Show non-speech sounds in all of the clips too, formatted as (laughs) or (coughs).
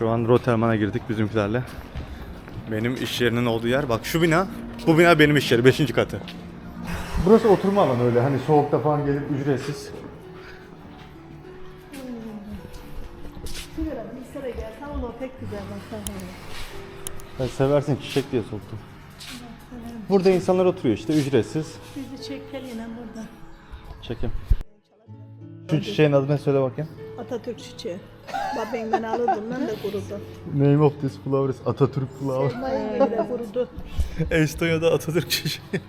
Şu an Rotterdam'a girdik bizimkilerle. Benim iş yerinin olduğu yer. Bak şu bina. Bu bina benim iş yeri. 5. katı. Burası oturma alanı öyle. Hani soğukta falan gelip ücretsiz. Sigara, bir sıra gel. Tamam o pek güzel bak. Sen seversin çiçek diye soktum. Burada insanlar oturuyor işte ücretsiz. Bizi çek yine burada. Çekim. Şu çiçeğin adını söyle bakayım. Atatürk çiçeği. Bak ben ben alırdım ben de kurudu. Name of this flower is Atatürk flower. Mayın bile kurudu. Estonya'da Atatürk çiçeği. (laughs)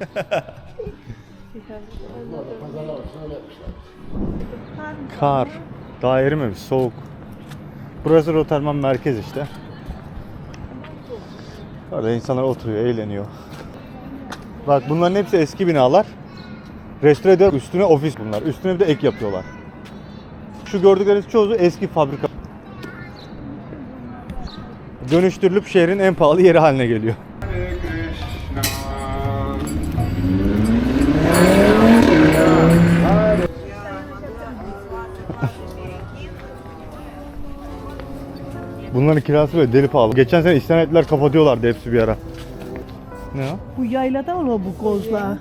Kar. Daha erimemiş, soğuk. Burası Rotterdam merkez işte. Orada insanlar oturuyor, eğleniyor. Bak bunların hepsi eski binalar. Restore ediyor, üstüne ofis bunlar. Üstüne bir de ek yapıyorlar. Şu gördükleriniz çoğu eski fabrika. Dönüştürülüp şehrin en pahalı yeri haline geliyor. (laughs) Bunların kirası böyle deli pahalı. Geçen sene istemediler kapatıyorlardı hepsi bir ara. Ne o? Bu yaylada olur bu kozla.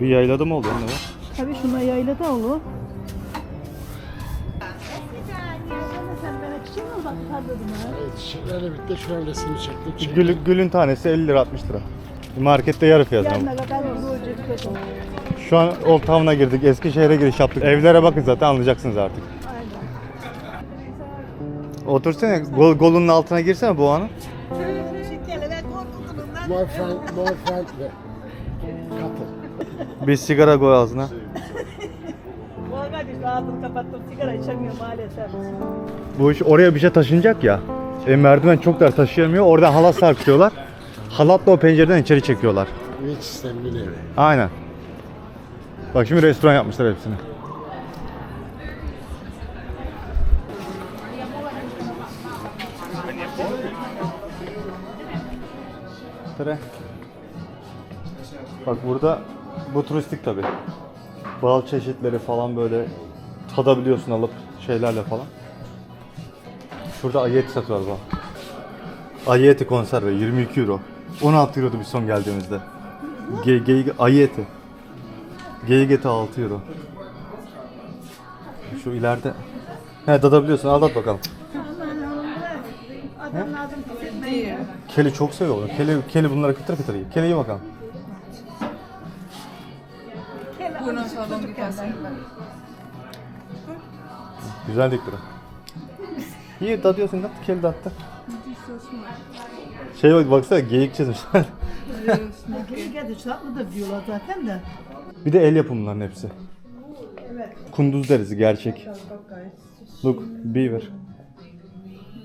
Bir yaylada mı oldu ne o? Tabii şuna yaylada olur. Evet, birlikte şu an resmini çektik. Gül, gülün tanesi 50 lira 60 lira. Markette yarı fiyatına. Bu. Şu an Old Town'a girdik. Eskişehir'e giriş yaptık. Evlere bakın zaten anlayacaksınız artık. Otursana gol, golünün altına girsene bu anı. More front, more front ve katı. Bir sigara koy ağzına. Ağzını kapattım sigara içemiyor maalesef. Bu iş oraya bir şey taşınacak ya. E, merdiven çok dar taşıyamıyor. Oradan halat sarkıtıyorlar. Halatla o pencereden içeri çekiyorlar. Üvey sistemli evi. Aynen. Bak şimdi restoran yapmışlar hepsini. Tere. Bak burada bu turistik tabi. Bal çeşitleri falan böyle tadabiliyorsun alıp şeylerle falan. Şurada ayeti satıyorlar bak. Ayeti konserve 22 euro. 16 eurodu biz son geldiğimizde. Ge geyik ayı eti. Geyik eti 6 euro. Şu ileride. He dadabiliyorsun al dat bakalım. Adam lazım hissetmeyi. Keli çok seviyor. Keli, keli bunları kıtır kıtır yiyor. Keli bakalım. Güzel diktir. İyi dadıyorsun dat. Keli dattı. Şey bak baksana geyik çizmişler. Geri geldi tatlı da diyorlar (laughs) zaten de. Bir de el yapımların hepsi. Kunduz derisi gerçek. Look, beaver.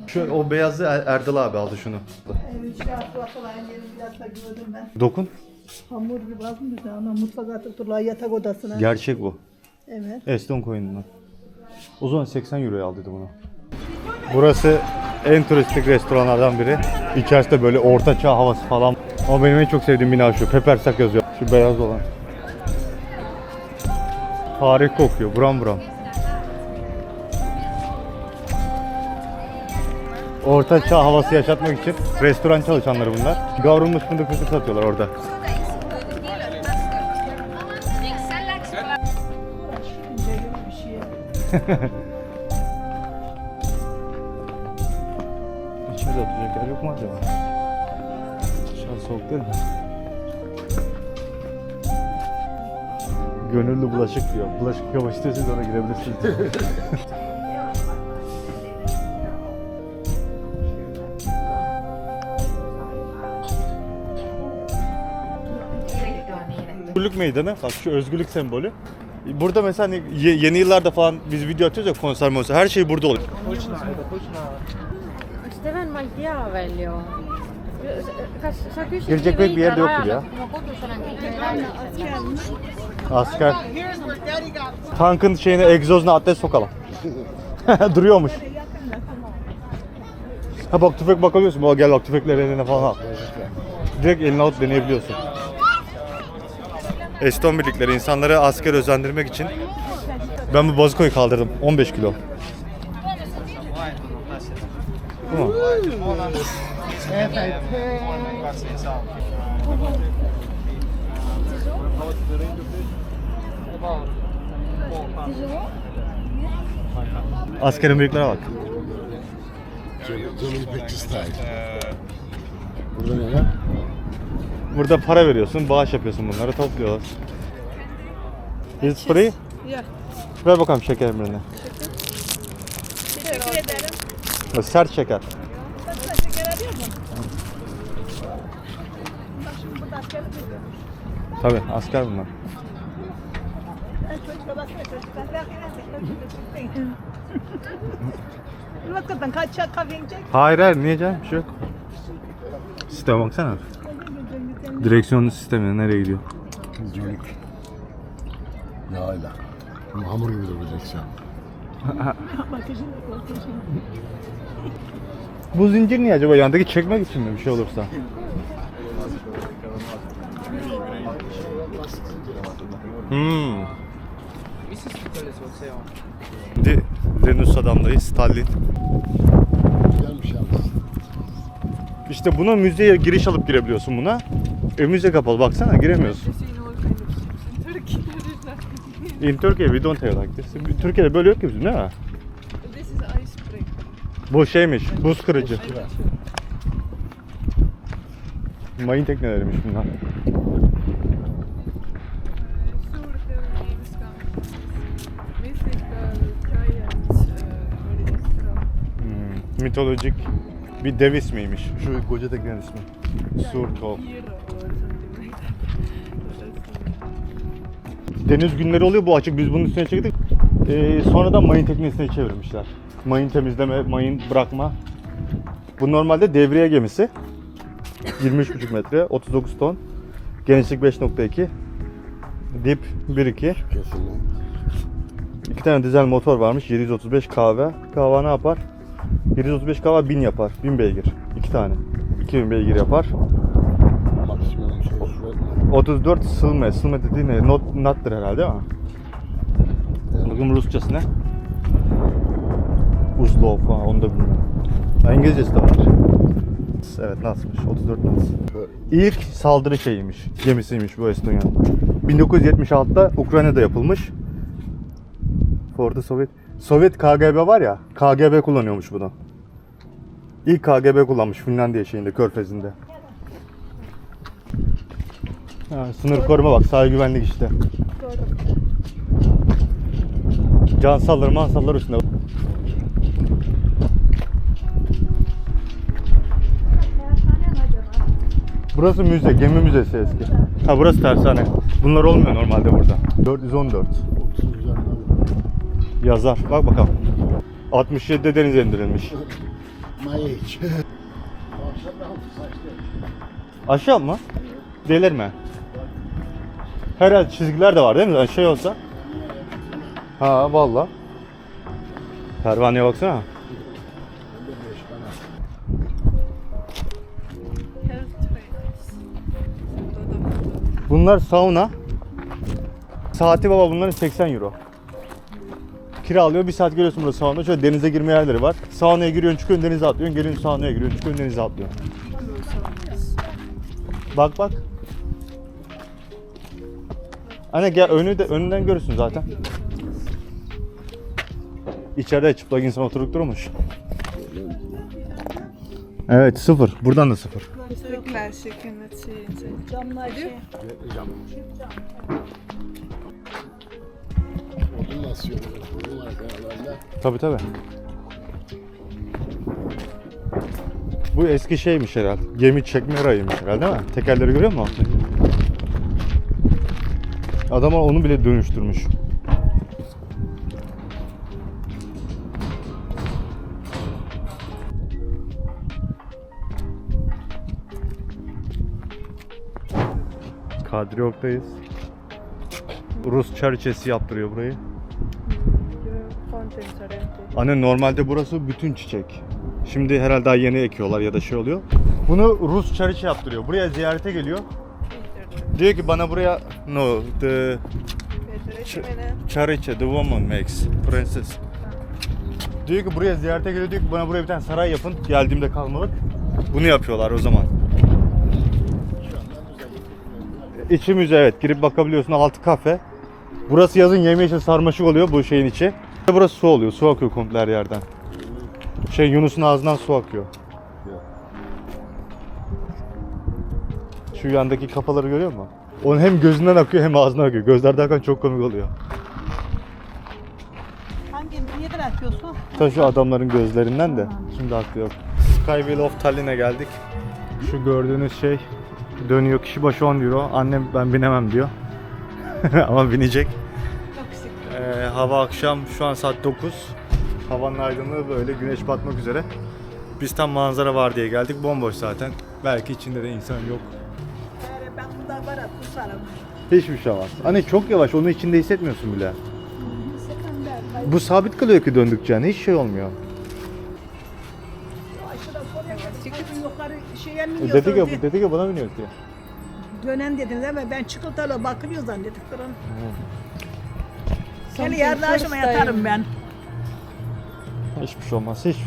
Şu o beyazı Er- Erdal abi aldı şunu. Evet, şey yaptılar falan yeni biraz da gördüm ben. Dokun. Hamur gibi aldım bize ama mutfak atıktılar yatak odasına. Gerçek bu. Evet. Eston koyunundan. O zaman 80 euroya aldıydı bunu. Burası en turistik restoranlardan biri. İçerisinde böyle orta çağ havası falan. Ama benim en çok sevdiğim bina şu. Peppersak yazıyor. Şu beyaz olan. Harika kokuyor. Buram buram. Orta çağ havası yaşatmak için restoran çalışanları bunlar. Kavrulmuş fındık fıstık satıyorlar orada. (laughs) İçeride oturacak yer yok mu acaba? Dışarı soğuk değil mi? Gönüllü bulaşık diyor. Bulaşık yıkama istiyorsanız oraya girebilirsiniz. (laughs) Özgürlük meydanı. Bak şu özgürlük sembolü. Burada mesela hani ye- yeni yıllarda falan biz video atıyoruz ya konser monser. Her şey burada oluyor. Kas, sä kysyt Girecek pek bir yerde yok gibi ya. Asker. Tankın şeyine egzozuna ateş sokalım. (laughs) Duruyormuş. Ha bak tüfek bakabiliyorsun. Bak gel bak tüfekleri eline falan al. Direkt eline alıp deneyebiliyorsun. Eston birlikleri insanları asker özendirmek için ben bu bazukoyu kaldırdım. 15 kilo. Bu mu? Askerin büyüklere bak. Style. Burada ne var? Burada para veriyorsun, bağış yapıyorsun bunları topluyorlar. Is free? Ya. Ver bakalım şeker birine. Teşekkür ederim. Sert şeker. Sen şeker arıyor musun? Bak şimdi burada askerlik yapıyor. Tabi asker bunlar. Hakikaten kaç? Hayır hayır niye canım bir şey yok. Sisteme baksana. Direksiyon sistemi nereye gidiyor? Cönük. Yağıyla. Ama hamur gibi duracak şu an. Bu zincir niye acaba? Yandaki çekmek için mi bir şey olursa? Hmm. Şimdi Venüs adamdayız, Stalin. Güzelmiş yalnız. İşte buna müzeye giriş alıp girebiliyorsun buna. Müze kapalı baksana giremiyorsun. In Turkey we don't have like this. Türkiye'de böyle yok ki bizim değil mi? This is icebreaker. Bu şeymiş, buz kırıcı. Mayın tekneleriymiş bunlar. Hmm, mitolojik bir dev ismiymiş. Şu koca teknenin ismi. Surkov. Deniz günleri oluyor bu açık biz bunun üstüne çektik. Ee, sonradan mayın teknesine çevirmişler. Mayın temizleme, mayın bırakma. Bu normalde devriye gemisi. 23,5 metre, 39 ton. Genişlik 5.2. Dip 1.2. Kesinlikle. İki tane dizel motor varmış. 735 kahve. Kahve ne yapar? 735 kahve 1000 yapar. 1000 beygir. İki tane. 2000 beygir yapar. Maksimum şey süratli. 34 sılme. Sılme dediği ne? Not, not'tır herhalde mi? Bakın Rusçası ne? Uzlov falan onu da bilmiyorum. İngilizcesi de var. Evet nasılmış? 34 nas. İlk saldırı şeyiymiş. Gemisiymiş bu Estonya'nın. 1976'da Ukrayna'da yapılmış. For the Soviet. Sovyet KGB var ya, KGB kullanıyormuş bunu. İlk KGB kullanmış Finlandiya şeyinde, Körfezi'nde. Ha, sınır koruma bak, sahil güvenlik işte. Can salları mansallar üstünde. Burası müze, gemi müzesi eski. Ha burası tersane. Bunlar olmuyor normalde burada. 414. 30 üzerinden. Yazar. Bak bakalım. 67'de denize indirilmiş. Aşağı mı? Delirme. Herhalde çizgiler de var değil mi? Yani şey olsa. Ha valla. Pervaneye baksana. Bunlar sauna. Saati baba bunların 80 euro. Kiralıyor bir saat geliyorsun burada sauna. Şöyle denize girme yerleri var. Saunaya giriyorsun çıkıyorsun denize atlıyorsun. Geliyorsun saunaya giriyorsun çıkıyorsun denize atlıyorsun. Bak bak. Anne gel önü de önünden görürsün zaten. İçeride çıplak insan oturup durmuş. Evet sıfır. Buradan da sıfır. Camlar şey. Cam. Odun asıyor. Odun. Tabi tabi. Bu eski şeymiş herhalde. Gemi çekme rayıymış herhalde değil mi? Tekerleri görüyor musun Adamlar onu bile dönüştürmüş. Kadriyok'tayız. Rus çariçesi yaptırıyor burayı. Anne normalde burası bütün çiçek. Şimdi herhalde daha yeni ekiyorlar ya da şey oluyor. Bunu Rus çariçe yaptırıyor. Buraya ziyarete geliyor. Diyor ki bana buraya no the çariçe the woman makes princess. Diyor ki buraya ziyarete geliyor diyor ki bana buraya bir tane saray yapın. Geldiğimde kalmalık. Bunu yapıyorlar o zaman. İçi müze evet. Girip bakabiliyorsun. Altı kafe. Burası yazın yemyeşil sarmaşık oluyor bu şeyin içi. Burası su oluyor. Su akıyor komple her yerden. Şey Yunus'un ağzından su akıyor. Şu yandaki kafaları görüyor musun? Onun hem gözünden akıyor hem ağzından akıyor. Gözlerden akan çok komik oluyor. Hangi neden atıyorsun? Ta şu adamların gözlerinden de. Şimdi aklı yok. Skywheel of Tallinn'e geldik. Şu gördüğünüz şey dönüyor kişi başı 10 euro. Annem ben binemem diyor. (laughs) Ama binecek. Ee, hava akşam şu an saat 9. Havanın aydınlığı böyle güneş batmak üzere. Biz tam manzara var diye geldik. Bomboş zaten. Belki içinde de insan yok. Hiçbir şey olmaz. Hani çok yavaş onu içinde hissetmiyorsun bile. Bu sabit kalıyor ki döndükçe yani hiç şey olmuyor. Yukarı şeye mi E, ya, diye. dedik ya buna biniyoruz diye. Dönen dediniz ama ben çikolatalı bakılıyor zannedip durun. Gel yarın akşama yatarım ben. Hiçbir şey olmaz. Hiç.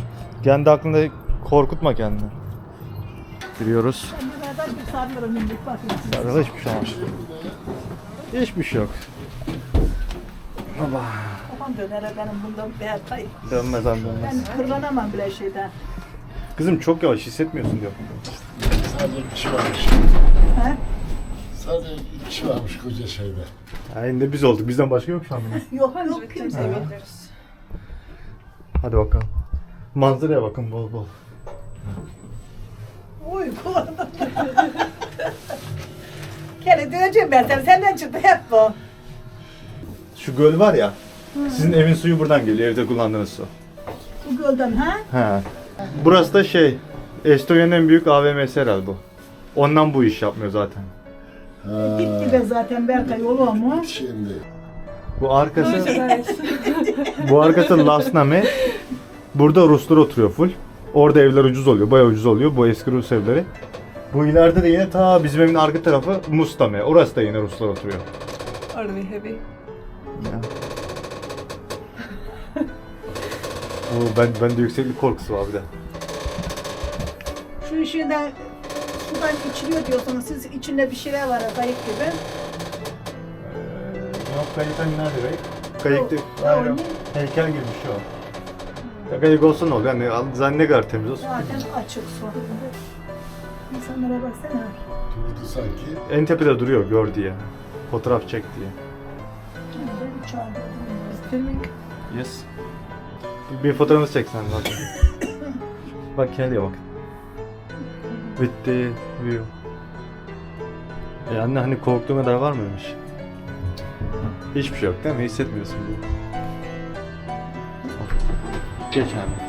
Kendi aklında korkutma kendini. Giriyoruz. Ben bir sarılırım indik bakın. Arada hiçbir şey olmaz. Hiçbir şey yok. Baba. Kafam döner benim bundan beyaz kayıp. Dönmez an dönmez. Ben kırılamam bile şeyden. Kızım çok yavaş hissetmiyorsun diyor. Sadece bir kişi varmış. He? Sadece bir kişi varmış koca şeyde. Yani de biz olduk. Bizden başka yok şu an. bunun. Yok yok kimse yok. Hadi bakalım. Manzaraya bakın bol bol. Uy kulağım. Kele döneceğim ben sen. Senden çıktı hep bu. Şu göl var ya. Sizin evin suyu buradan geliyor. Evde kullandığınız su. Bu gölden ha? He. Burası da şey. Estonya'nın en büyük AVM'si herhalde bu. Ondan bu iş yapmıyor zaten. Ha, Dip dibe zaten Berkay yolu mu? şimdi. Bu arkası bu arkası Lasname. Burada Ruslar oturuyor full. Orada evler ucuz oluyor. Bayağı ucuz oluyor bu eski Rus evleri. Bu ileride de yine ta bizim evin arka tarafı Mustame. Orası da yine Ruslar oturuyor. Are we heavy? Oo, ben ben de yükseklik korkusu var bir de. Şu işinden sudan içiliyor diyorsunuz. Siz içinde bir şeyler var kayık gibi. Yok kayıktan nerede kayık? Kayık değil. O- Hayır, o? Heykel gibi şey o. Ya kayık olsa ne olur? Yani zaten ne kadar temiz olsun. Zaten açık su. İnsanlara baksana. Durdu sanki. En tepede duruyor gör diye. Fotoğraf çek diye. Ben uçağa Filming. Yes. Bir, bir fotoğrafını çeksen (coughs) bak. bak Kelly'e bak. With the view. E anne hani korktuğun kadar var mıymış? Hiçbir şey yok değil mi? Hissetmiyorsun bunu. Geç abi.